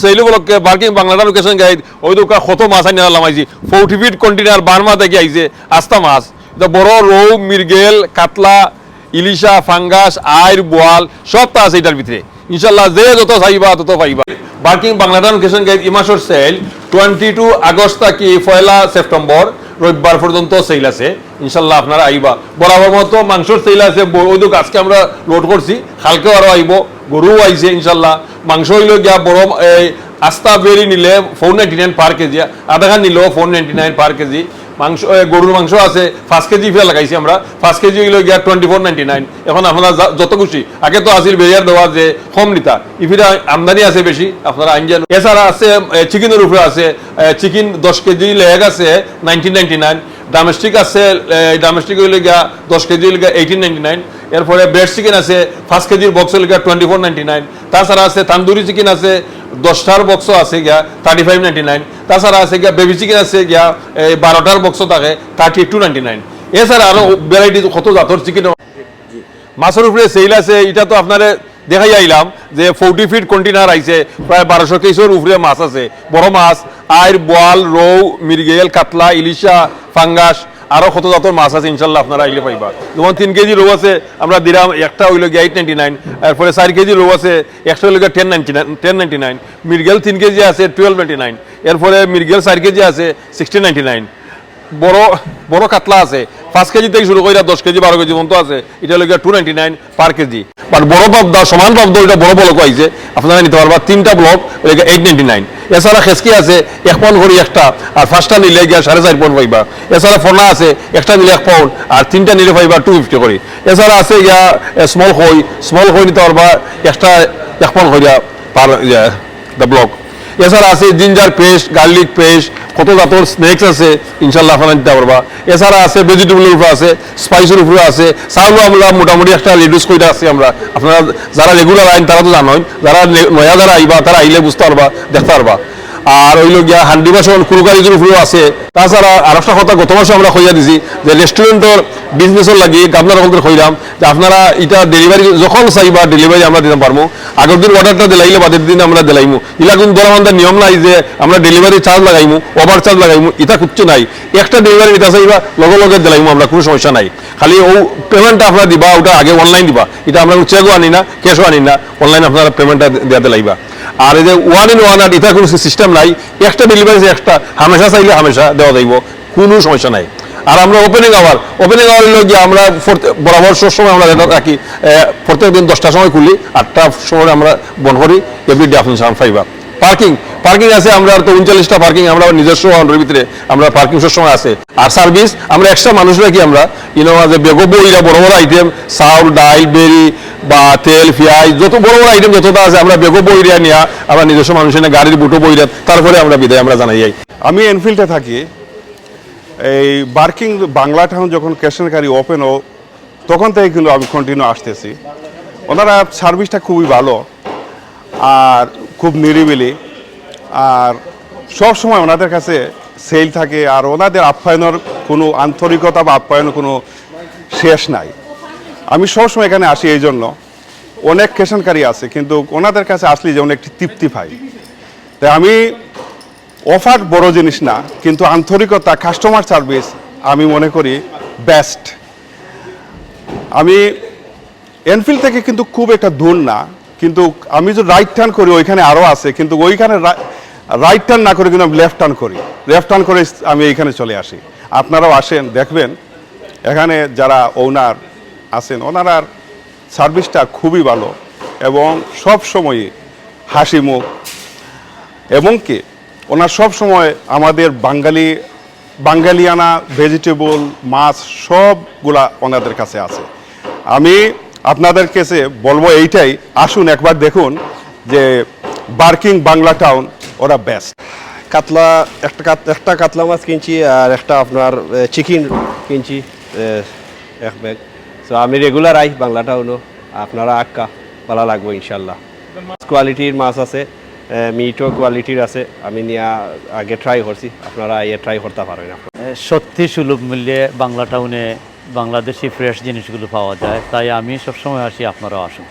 Sail উপলক্ষে barking বাংলাটা location guide ওই দোকা কত মাছ আনি লামাইছি ফোর্টি ফিট কন্টেনার বার্মা থেকে আইছে, আস্তা মাছ। বড় রৌ মির্গেল কাতলা, ইলিশা, ফাঙ্গাস, আইর, বোয়াল, সব তা আছে এটার ভিতরে। ইনশাল্লাহ যে যত চাইবা তত পাইবা। বার্কিং বাংলাটা লোকেশন গাইড ইমাসর সেল টোয়েন্টি টু আগস্ট থেকে পয়লা সেপ্টেম্বর, রবিবার পর্যন্ত সেল আছে। ইনশাল্লাহ আপনারা আইবা। বরাবর মতো মাংসর সেল আছে, ব- ওই দোক আজকে আমরা লোড করছি। কালকেও আরও আইব গরু আইছে ইনশাল্লাহ। মাংস হইল গিয়া বড়, এই আস্তা বেরি নিলে four ninety nine per KG আধা খান নিলেও four ninety nine per KG মাংস গরুর মাংস আছে, পাঁচ কেজি ফিরে লাগাইছি আমরা। পাঁচ কেজি হইল গিয়া টোয়েন্টি ফোর নাইনটি নাইন এখন আপনারা যত খুশি। আগে তো আসিল বেরিয়ার দেওয়া যে কম নিতা। ইফিরে আমদানি আছে বেশি, আপনারা আইনজান এছাড়া আছে চিকেনের উপরে আছে চিকেন দশ কেজি লেগ আছে নাইনটিন নাইনটি নাইন ডামেস্টিক আছে ডামেস্টিক হইলে গিয়া দশ কেজি হইলে গিয়া এইটিন নাইনটি নাইন এরপরে ব্রেড চিকেন আছে, পাঁচ কেজির বক্স হইলে গিয়া টোয়েন্টি ফোর নাইনটি নাইন তাছাড়া আছে তান্দুরি চিকেন আছে, দশটার বক্সও আছে গিয়া থার্টি ফাইভ নাইনটি নাইন তাছাড়া আছে গিয়া বেবি চিকেন আছে গিয়া এই বারোটার বক্সও থাকে থার্টি টু নাইনটি নাইন এছাড়া আরও ভ্যারাইটি কত জাতর চিকেন মাছের উপরে সেল আছে, এটা তো আপনারে দেখাই আইলাম যে ফোর্টি ফিট কন্টেনার আইছে, প্রায় বারোশো কেজির উপরে মাছ আছে। বড় মাছ, আইর, বোয়াল, রৌ মির্গেল কাতলা, ইলিশা ফাঙ্গাস, আরও কত জাতর মাছ আছে ইনশাল্লাহ আপনারা আইলে পাইবা। যেমন তিন কেজি রৌ আছে, আমরা দিলাম একটা হইল গিয়ে এইট নাইনটি নাইন এরপরে চার কেজি রৌ আছে, একটা হইল গিয়ে ten ninety nine ten ninety nine মির্গেল তিন কেজি আছে টুয়েলভ নাইনটি নাইন এরপরে মির্গেল চার কেজি আছে সিক্সটিন নাইনটি নাইন বড় বড় কাতলা আছে, পাঁচ কেজি থেকে শুরু করে দশ কেজি, বারো কেজি পর্যন্ত আছে, এটা হলো two ninety nine per KG. But বড় পাবদা সমান পাবদা ওইটা বড় ব্লক আইছে, আপনারা নিতে পারবা, তিনটা ব্লক এইট নাইনটি নাইন এছাড়া খেসকি আছে, এক পাউন্ড করি একটা, আর ফার্স্টটা নিলে গিয়া সাড়ে চার পাউন্ড পাইবা। এছাড়া ফোনা আছে, একটা নিলে এক পাউন্ড, আর তিনটা নিলে পাইবা টু ফিফটি করে। এছাড়া আছে ইয়া স্মল খই স্মল খই নিতে পারবা, একটা এক পাউন্ড করিয়া পার দ্য ব্লক এছাড়া আছে জিঞ্জার পেস্ট গার্লিক পেস্ট কত জাতর স্নেক্স আছে ইনশাল্লাহ আপনারা দিতে পারবা এছাড়া আছে ভেজিটেবলের উপরে আছে স্পাইসের উপরে আছে চাউলও আমরা মোটামুটি একটা রিডিউস করে আছি আমরা। আপনারা যারা রেগুলার আইন তারা তো জানেন যারা নয়া যারা আইবা, তারা আইলে বুঝতে পারবা, দেখতে পারবা। আর ওইল গিয়া হান্ডি বাসন কুরকারিজের উপরেও আছে। তাছাড়া আর একটা কথা, গত মাসে আমরা কইয়া দিছি যে রেস্টুরেন্টের বিজনেসের লাগি আপনারা আমাদের কইলাম যে আপনারা এটা ডেলিভারি যখন চাইবা ডেলিভারি আমরা দিতে পারব আগের দিন অর্ডারটা দিলাইলে বাদের দিন আমরা দিলাইমু। ইলা কিন্তু আমাদের নিয়ম নাই যে আমরা ডেলিভারি চার্জ লাগাইমু ওভার চার্জ লাগাইমু এটা কিচ্ছু নাই। একটা ডেলিভারি দিতে চাইবা, লগে লগে দিলাইমু আমরা, কোনো সমস্যা নাই। খালি ও পেমেন্টটা আপনারা দিবা, ওটা আগে অনলাইন দিবা। এটা আমরা চেকও আনি না ক্যাশও আনি না অনলাইন আপনারা পেমেন্টটা দেওয়া দিলাইবা আর এই যে ওয়ান ইন ওয়ান আর এটা কোনো সিস্টেম নাই, একটা ডেলিভারি একটা, হামেশা চাইলে হামেশা দেওয়া যাইব, কোনো সমস্যা নাই। আর আমরা ওপেনিং আওয়ার ওপেনিং আওয়ার হলো গিয়ে আমরা বরাবর সব সময় আমরা রাখি প্রত্যেক দিন দশটার সময় খুলি, আটটার সময় আমরা বন্ধ করি এভরিডে আপনি সান ফাইবা পার্কিং পার্কিং আছে, আমরা তো উনচল্লিশটা পার্কিং আমরা নিজস্ব বাউন্ডারির ভিতরে আমরা পার্কিং সব সময় আছে। আর সার্ভিস আমরা এক্সট্রা মানুষ রাখি আমরা? ইনো যে বেগো বইরা, বড় বড় আইটেম চাউল ডাইল বেরি, বা তেল, পেঁয়াজ, যত বড় বড় আইটেম যতটা আছে, আমরা বেগো বইরা নিয়ে, আমরা নিজস্ব মানুষের গাড়ির বুটো বইরা, তারপরে আমরা বিদায় আমরা জানাই যাই আমি এনফিল্ডে থাকি। এই বার্কিং বাংলা টাউন যখন ক্যাশনারি ওপেন ও, তখন থেকে কিন্তু আমি কন্টিনিউ আসতেছি। ওনারা সার্ভিসটা খুবই ভালো, আর খুব নিরিবিলি। আর সব সময় ওনাদের কাছে সেল থাকে আর ওনাদের আপ্যায়নের কোনো আন্তরিকতা বা আপ্যায়নের কোনো শেষ নাই। আমি সবসময় এখানে আসি এই জন্য। অনেক কেশনকারী আছে, কিন্তু ওনাদের কাছে আসলে যেমন একটি তৃপ্তি পাই। তাই আমি অফার বড় জিনিস না, কিন্তু আন্তরিকতা কাস্টমার সার্ভিস আমি মনে করি বেস্ট আমি এনফিল্ড থেকে কিন্তু খুব একটা দূর না, কিন্তু আমি যে রাইট টার্ন করি, ওইখানে আরও আছে, কিন্তু ওইখানে রাইট টার্ন না করে কিন্তু আমি লেফট টার্ন করি। লেফট টার্ন করে আমি এইখানে চলে আসি। আপনারাও আসেন, দেখবেন, এখানে যারা ওনার আছেন ওনারার সার্ভিসটা খুবই ভালো এবং সব সময়ই হাসি মুখ। এবং কি, ওনার সব সময় আমাদের বাঙালি, বাঙালিয়ানা ভেজিটেবল মাছ সবগুলা ওনাদের কাছে আছে। আমি আপনাদের কাছে বলব এইটাই, আসুন একবার দেখুন যে বার্কিং বাংলা টাউন ওরা বেস্ট কাতলা, একটা একটা কাতলা মাছ কিনছি আর একটা আপনার চিকেন কিনছি এক ব্যাগ সো আমি রেগুলার আই বাংলা টাউনও আপনারা আক্কা, ভালো লাগবো ইনশাল্লাহ। মাছ কোয়ালিটির মাছ আছে মিটও কোয়ালিটির আছে, আমি নিয়ে আগে ট্রাই করছি, আপনারা ইয়ে ট্রাই করতে পারেন সত্যি সুলভ মূল্যে বাংলা টাউনে বাংলাদেশি ফ্রেশ জিনিসগুলো পাওয়া যায়, তাই আমি সবসময় আসি, আপনারাও আসুন।